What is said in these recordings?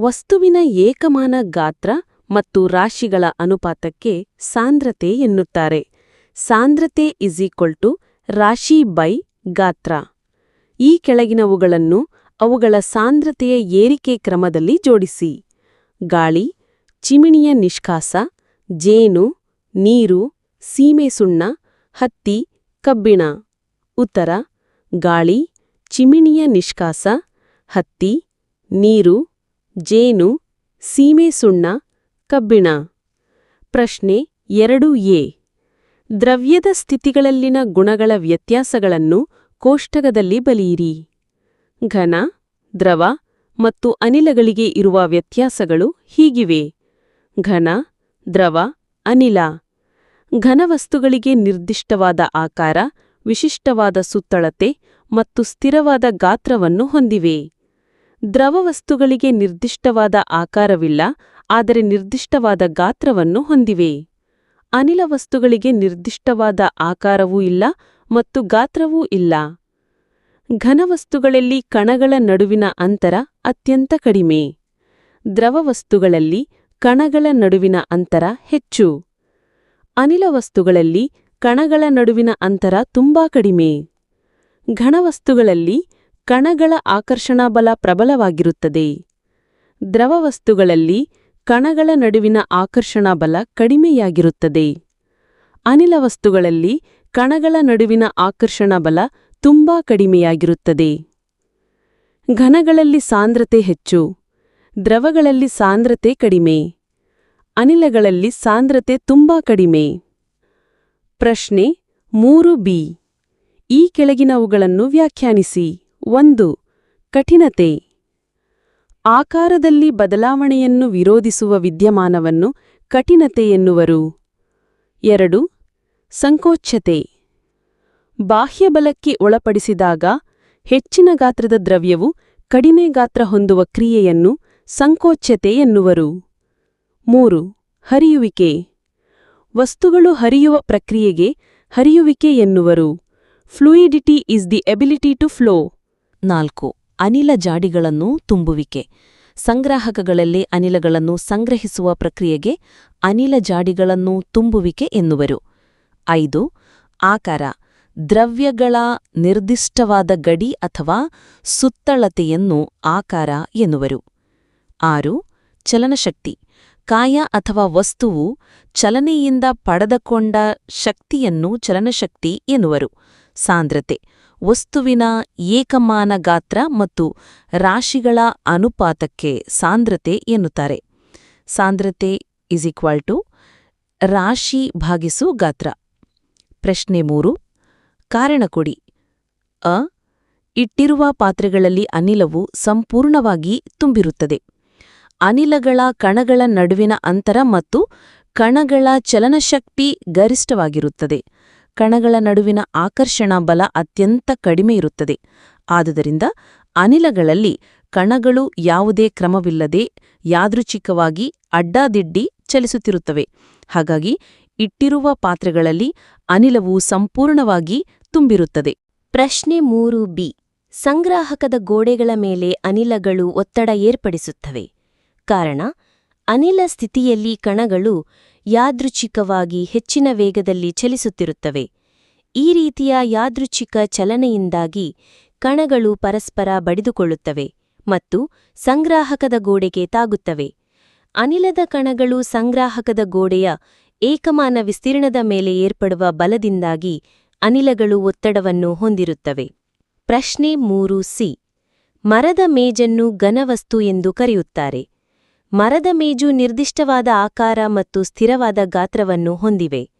ವಸ್ತುವಿನ ಏಕಮಾನ ಗಾತ್ರ ಮತ್ತು ರಾಶಿಗಳ ಅನುಪಾತಕ್ಕೆ ಸಾಂದ್ರತೆ ಎನ್ನುತ್ತಾರೆ. ಸಾಂದ್ರತೆ ಇಸ್ ರಾಶಿ ಬೈ ಗಾತ್ರ. ಈ ಕೆಳಗಿನವುಗಳನ್ನು ಅವುಗಳ ಸಾಂದ್ರತೆಯ ಏರಿಕೆ ಕ್ರಮದಲ್ಲಿ ಜೋಡಿಸಿ. ಗಾಳಿ ಚಿಮಿಣಿಯ ನಿಷ್ಕಾಸ, ಜೇನು, ನೀರು ಸೀಮೆಸುಣ್ಣ ಹತ್ತಿ, ಕಬ್ಬಿಣ. ಉತ್ತರ, ಗಾಳಿ ಚಿಮಿಣಿಯ ನಿಷ್ಕಾಸ, ಹತ್ತಿ, ನೀರು ಜೇನು, ಸೀಮೆ ಸುಣ್ಣ, ಕಬ್ಬಿಣ. ಪ್ರಶ್ನೆ ಎರಡು ಎ. ದ್ರವ್ಯದ ಸ್ಥಿತಿಗಳಲ್ಲಿನ ಗುಣಗಳ ವ್ಯತ್ಯಾಸಗಳನ್ನು ಕೋಷ್ಟಕದಲ್ಲಿ ಬಲಿಯಿರಿ. ಘನ, ದ್ರವ ಮತ್ತು ಅನಿಲಗಳಿಗೆ ಇರುವ ವ್ಯತ್ಯಾಸಗಳು ಹೀಗಿವೆ. ಘನ, ದ್ರವ, ಅನಿಲ. ಘನವಸ್ತುಗಳಿಗೆ ನಿರ್ದಿಷ್ಟವಾದ ಆಕಾರ, ವಿಶಿಷ್ಟವಾದ ಸುತ್ತಳತೆ ಮತ್ತು ಸ್ಥಿರವಾದ ಗಾತ್ರವನ್ನು ಹೊಂದಿವೆ. ದ್ರವವಸ್ತುಗಳಿಗೆ ನಿರ್ದಿಷ್ಟವಾದ ಆಕಾರವಿಲ್ಲ, ಆದರೆ ನಿರ್ದಿಷ್ಟವಾದ ಗಾತ್ರವನ್ನು ಹೊಂದಿವೆ. ಅನಿಲ ವಸ್ತುಗಳಿಗೆ ನಿರ್ದಿಷ್ಟವಾದ ಆಕಾರವೂ ಇಲ್ಲ ಮತ್ತು ಗಾತ್ರವೂ ಇಲ್ಲ. ಘನವಸ್ತುಗಳಲ್ಲಿ ಕಣಗಳ ನಡುವಿನ ಅಂತರ ಅತ್ಯಂತ ಕಡಿಮೆ. ದ್ರವವಸ್ತುಗಳಲ್ಲಿ ಕಣಗಳ ನಡುವಿನ ಅಂತರ ಹೆಚ್ಚು. ಅನಿಲ ವಸ್ತುಗಳಲ್ಲಿ ಕಣಗಳ ನಡುವಿನ ಅಂತರ ತುಂಬಾ ಕಡಿಮೆ. ಘನವಸ್ತುಗಳಲ್ಲಿ ಕಣಗಳ ಆಕರ್ಷಣಾ ಬಲ ಪ್ರಬಲವಾಗಿರುತ್ತದೆ. ದ್ರವವಸ್ತುಗಳಲ್ಲಿ ಕಣಗಳ ನಡುವಿನ ಆಕರ್ಷಣಾ ಬಲ ಕಡಿಮೆಯಾಗಿರುತ್ತದೆ. ಅನಿಲ ವಸ್ತುಗಳಲ್ಲಿ ಕಣಗಳ ನಡುವಿನ ಆಕರ್ಷಣಾಬಲ ತುಂಬಾ ಕಡಿಮೆಯಾಗಿರುತ್ತದೆ. ಘನಗಳಲ್ಲಿ ಸಾಂದ್ರತೆ ಹೆಚ್ಚು. ದ್ರವಗಳಲ್ಲಿ ಸಾಂದ್ರತೆ ಕಡಿಮೆ. ಅನಿಲಗಳಲ್ಲಿ ಸಾಂದ್ರತೆ ತುಂಬಾ ಕಡಿಮೆ. ಪ್ರಶ್ನೆ ಮೂರು ಬಿ. ಈ ಕೆಳಗಿನವುಗಳನ್ನು ವ್ಯಾಖ್ಯಾನಿಸಿ. ಒಂದು, ಕಠಿಣತೆ. ಆಕಾರದಲ್ಲಿ ಬದಲಾವಣೆಯನ್ನು ವಿರೋಧಿಸುವ ವಿದ್ಯಮಾನವನ್ನು ಕಠಿಣತೆ ಎನ್ನುವರು. ಎರಡು ಸಂಕೋಚ್ಯತೆ ಬಾಹ್ಯಬಲಕ್ಕೆ ಒಳಪಡಿಸಿದಾಗ ಹೆಚ್ಚಿನ ಗಾತ್ರದ ದ್ರವ್ಯವು ಕಡಿಮೆ ಗಾತ್ರ ಹೊಂದುವ ಕ್ರಿಯೆಯನ್ನು ಸಂಕೋಚ್ಯತೆ ಎನ್ನುವರು. ಮೂರು, ಹರಿಯುವಿಕೆ. ವಸ್ತುಗಳು ಹರಿಯುವ ಪ್ರಕ್ರಿಯೆಗೆ ಹರಿಯುವಿಕೆ ಎನ್ನುವರು. Fluidity is the ability to flow. ನಾಲ್ಕು, ಅನಿಲ ಜಾಡಿಗಳನ್ನು ತುಂಬುವಿಕೆ. ಸಂಗ್ರಾಹಕಗಳಲ್ಲಿ ಅನಿಲಗಳನ್ನು ಸಂಗ್ರಹಿಸುವ ಪ್ರಕ್ರಿಯೆಗೆ ಅನಿಲ ಜಾಡಿಗಳನ್ನು ತುಂಬುವಿಕೆ ಎನ್ನುವರು. ಐದು, ಆಕಾರ, ದ್ರವ್ಯಗಳ ನಿರ್ದಿಷ್ಟವಾದ ಗಡಿ ಅಥವಾ ಸುತ್ತಳತೆಯನ್ನು ಆಕಾರ ಎನ್ನುವರು. ಆರು, ಚಲನಶಕ್ತಿ, ಕಾಯ ಅಥವಾ ವಸ್ತುವು ಚಲನೆಯಿಂದ ಪಡೆದಕೊಂಡ ಶಕ್ತಿಯನ್ನು ಚಲನಶಕ್ತಿ ಎನ್ನುವರು. ಸಾಂದ್ರತೆ ವಸ್ತುವಿನ ಏಕಮಾನ ಗಾತ್ರ ಮತ್ತು ರಾಶಿಗಳ ಅನುಪಾತಕ್ಕೆ ಸಾಂದ್ರತೆ ಎನ್ನುತ್ತಾರೆ. ಸಾಂದ್ರತೆ ಇಸ್ ಈಕ್ವಲ್ ಟು ರಾಶಿ ಭಾಗಿಸು ಗಾತ್ರ. ಪ್ರಶ್ನೆ ಮೂರು. ಕಾರಣ ಕೊಡಿ. ಅ, ಇಟ್ಟಿರುವ ಪಾತ್ರೆಗಳಲ್ಲಿ ಅನಿಲವು ಸಂಪೂರ್ಣವಾಗಿ ತುಂಬಿರುತ್ತದೆ. ಅನಿಲಗಳ ಕಣಗಳ ನಡುವಿನ ಅಂತರ ಮತ್ತು ಕಣಗಳ ಚಲನಶಕ್ತಿ ಗರಿಷ್ಠವಾಗಿರುತ್ತದೆ. ಕಣಗಳ ನಡುವಿನ ಆಕರ್ಷಣಾ ಬಲ ಅತ್ಯಂತ ಕಡಿಮೆ ಇರುತ್ತದೆ. ಆದುದರಿಂದ ಅನಿಲಗಳಲ್ಲಿ ಕಣಗಳು ಯಾವುದೇ ಕ್ರಮವಿಲ್ಲದೆ ಯಾದೃಚ್ಛಿಕವಾಗಿ ಅಡ್ಡಾದಿಡ್ಡಿ ಚಲಿಸುತ್ತಿರುತ್ತವೆ. ಹಾಗಾಗಿ ಇಟ್ಟಿರುವ ಪಾತ್ರೆಗಳಲ್ಲಿ ಅನಿಲವು ಸಂಪೂರ್ಣವಾಗಿ ತುಂಬಿರುತ್ತದೆ. ಪ್ರಶ್ನೆ ಮೂರು ಬಿ. ಸಂಗ್ರಾಹಕದ ಗೋಡೆಗಳ ಮೇಲೆ ಅನಿಲಗಳು ಒತ್ತಡ ಏರ್ಪಡಿಸುತ್ತವೆ. ಕಾರಣ ಅನಿಲ ಸ್ಥಿತಿಯಲ್ಲಿ ಕಣಗಳು ಯಾದೃಚ್ಛಿಕವಾಗಿ ಹೆಚ್ಚಿನ ವೇಗದಲ್ಲಿ ಚಲಿಸುತ್ತಿರುತ್ತವೆ. ಈ ರೀತಿಯ ಯಾದೃಚ್ಛಿಕ ಚಲನೆಯಿಂದಾಗಿ ಕಣಗಳು ಪರಸ್ಪರ ಬಡಿದುಕೊಳ್ಳುತ್ತವೆ ಮತ್ತು ಸಂಗ್ರಾಹಕದ ಗೋಡೆಗೆ ತಾಗುತ್ತವೆ. ಅನಿಲದ ಕಣಗಳು ಸಂಗ್ರಾಹಕದ ಗೋಡೆಯ ಏಕಮಾನ ವಿಸ್ತೀರ್ಣದ ಮೇಲೆ ಏರ್ಪಡುವ ಬಲದಿಂದಾಗಿ ಅನಿಲಗಳು ಒತ್ತಡವನ್ನು ಹೊಂದಿರುತ್ತವೆ. ಪ್ರಶ್ನೆ ಮೂರು ಸಿ. ಮರದ ಮೇಜನ್ನು ಘನವಸ್ತು ಎಂದು ಕರೆಯುತ್ತಾರೆ. ಮರದ ಮೇಜು ನಿರ್ದಿಷ್ಟವಾದ ಆಕಾರ ಮತ್ತು ಸ್ಥಿರವಾದ ಗಾತ್ರವನ್ನು ಹೊಂದಿವೆ.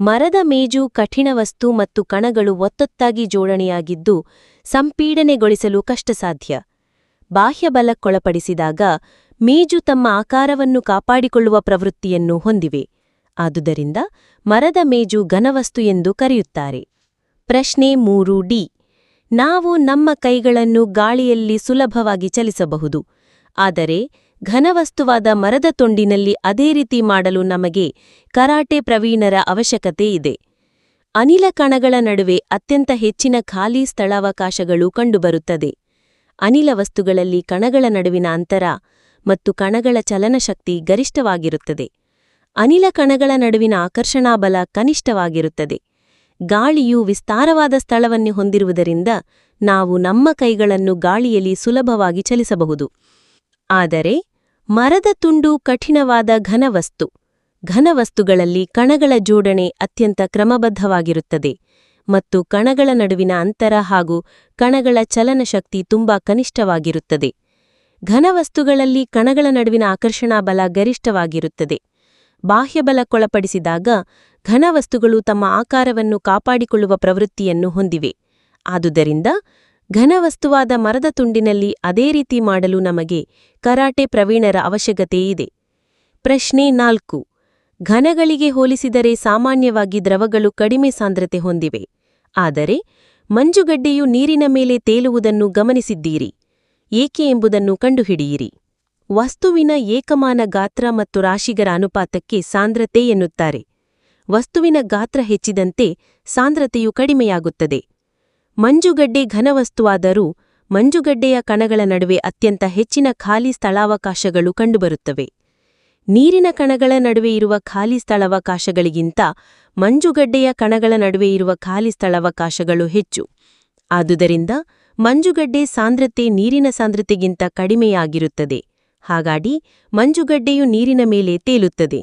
ಮರದ ಮೇಜು ಕಠಿಣ ವಸ್ತು ಮತ್ತು ಕಣಗಳು ಒತ್ತೊತ್ತಾಗಿ ಜೋಡಣೆಯಾಗಿದ್ದು ಸಂಪೀಡನೆಗೊಳಿಸಲು ಕಷ್ಟಸಾಧ್ಯ. ಬಾಹ್ಯಬಲಕ್ಕೊಳಪಡಿಸಿದಾಗ ಮೇಜು ತಮ್ಮ ಆಕಾರವನ್ನು ಕಾಪಾಡಿಕೊಳ್ಳುವ ಪ್ರವೃತ್ತಿಯನ್ನು ಹೊಂದಿವೆ. ಆದುದರಿಂದ ಮರದ ಮೇಜು ಘನವಸ್ತು ಎಂದು ಕರೆಯುತ್ತಾರೆ. ಪ್ರಶ್ನೆ ಮೂರು ಡಿ. ನಾವು ನಮ್ಮ ಕೈಗಳನ್ನು ಗಾಳಿಯಲ್ಲಿ ಸುಲಭವಾಗಿ ಚಲಿಸಬಹುದು. ಆದರೆ ಘನವಸ್ತುವಾದ ಮರದ ತುಂಡಿನಲ್ಲಿ ಅದೇ ರೀತಿ ಮಾಡಲು ನಮಗೆ ಕರಾಟೆ ಪ್ರವೀಣರ ಅವಶ್ಯಕತೆ ಇದೆ. ಅನಿಲ ಕಣಗಳ ನಡುವೆ ಅತ್ಯಂತ ಹೆಚ್ಚಿನ ಖಾಲಿ ಸ್ಥಳಾವಕಾಶಗಳು ಕಂಡುಬರುತ್ತದೆ. ಅನಿಲ ವಸ್ತುಗಳಲ್ಲಿ ಕಣಗಳ ನಡುವಿನ ಅಂತರ ಮತ್ತು ಕಣಗಳ ಚಲನಶಕ್ತಿ ಗರಿಷ್ಠವಾಗಿರುತ್ತದೆ. ಅನಿಲ ಕಣಗಳ ನಡುವಿನ ಆಕರ್ಷಣಾಬಲ ಕನಿಷ್ಠವಾಗಿರುತ್ತದೆ. ಗಾಳಿಯು ವಿಸ್ತಾರವಾದ ಸ್ಥಳವನ್ನು ಹೊಂದಿರುವುದರಿಂದ ನಾವು ನಮ್ಮ ಕೈಗಳನ್ನು ಗಾಳಿಯಲ್ಲಿ ಸುಲಭವಾಗಿ ಚಲಿಸಬಹುದು. ಆದರೆ ಮರದ ತುಂಡು ಕಠಿಣವಾದ ಘನವಸ್ತು. ಘನವಸ್ತುಗಳಲ್ಲಿ ಕಣಗಳ ಜೋಡಣೆ ಅತ್ಯಂತ ಕ್ರಮಬದ್ಧವಾಗಿರುತ್ತದೆ ಮತ್ತು ಕಣಗಳ ನಡುವಿನ ಅಂತರ ಹಾಗೂ ಕಣಗಳ ಚಲನಶಕ್ತಿ ತುಂಬಾ ಕನಿಷ್ಠವಾಗಿರುತ್ತದೆ. ಘನವಸ್ತುಗಳಲ್ಲಿ ಕಣಗಳ ನಡುವಿನ ಆಕರ್ಷಣಾ ಬಲ ಗರಿಷ್ಠವಾಗಿರುತ್ತದೆ. ಬಾಹ್ಯಬಲಕ್ಕೊಳಪಡಿಸಿದಾಗ ಘನವಸ್ತುಗಳು ತಮ್ಮ ಆಕಾರವನ್ನು ಕಾಪಾಡಿಕೊಳ್ಳುವ ಪ್ರವೃತ್ತಿಯನ್ನು ಹೊಂದಿವೆ. ಆದುದರಿಂದ ಘನವಸ್ತುವಾದ ಮರದ ತುಂಡಿನಲ್ಲಿ ಅದೇ ರೀತಿ ಮಾಡಲು ನಮಗೆ ಕರಾಟೆ ಪ್ರವೀಣರ ಅವಶ್ಯಕತೆಯಿದೆ. ಪ್ರಶ್ನೆ ನಾಲ್ಕು. ಘನಗಳಿಗೆ ಹೋಲಿಸಿದರೆ ಸಾಮಾನ್ಯವಾಗಿ ದ್ರವಗಳು ಕಡಿಮೆ ಸಾಂದ್ರತೆ ಹೊಂದಿವೆ. ಆದರೆ, ಮಂಜುಗಡ್ಡೆಯು ನೀರಿನ ಮೇಲೆ ತೇಲುವುದನ್ನು ಗಮನಿಸಿದ್ದೀರಿ. ಏಕೆ ಎಂಬುದನ್ನು ಕಂಡುಹಿಡಿಯಿರಿ. ವಸ್ತುವಿನ ಏಕಮಾನ ಗಾತ್ರ ಮತ್ತು ರಾಶಿಗರ ಅನುಪಾತಕ್ಕೆ ಸಾಂದ್ರತೆ ಎನ್ನುತ್ತಾರೆ. ವಸ್ತುವಿನ ಗಾತ್ರ ಹೆಚ್ಚಿದಂತೆ ಸಾಂದ್ರತೆಯು ಕಡಿಮೆಯಾಗುತ್ತದೆ. ಮಂಜುಗಡ್ಡೆ ಘನವಸ್ತುವಾದರೂ ಮಂಜುಗಡ್ಡೆಯ ಕಣಗಳ ನಡುವೆ ಅತ್ಯಂತ ಹೆಚ್ಚಿನ ಖಾಲಿ ಸ್ಥಳಾವಕಾಶಗಳು ಕಂಡುಬರುತ್ತವೆ. ನೀರಿನ ಕಣಗಳ ನಡುವೆ ಇರುವ ಖಾಲಿ ಸ್ಥಳಾವಕಾಶಗಳಿಗಿಂತ ಮಂಜುಗಡ್ಡೆಯ ಕಣಗಳ ನಡುವೆ ಇರುವ ಖಾಲಿ ಸ್ಥಳಾವಕಾಶಗಳು ಹೆಚ್ಚು. ಆದುದರಿಂದ ಮಂಜುಗಡ್ಡೆ ಸಾಂದ್ರತೆ ನೀರಿನ ಸಾಂದ್ರತೆಗಿಂತ ಕಡಿಮೆಯಾಗಿರುತ್ತದೆ. ಹಾಗಾಗಿ ಮಂಜುಗಡ್ಡೆಯು ನೀರಿನ ಮೇಲೆ ತೇಲುತ್ತದೆ.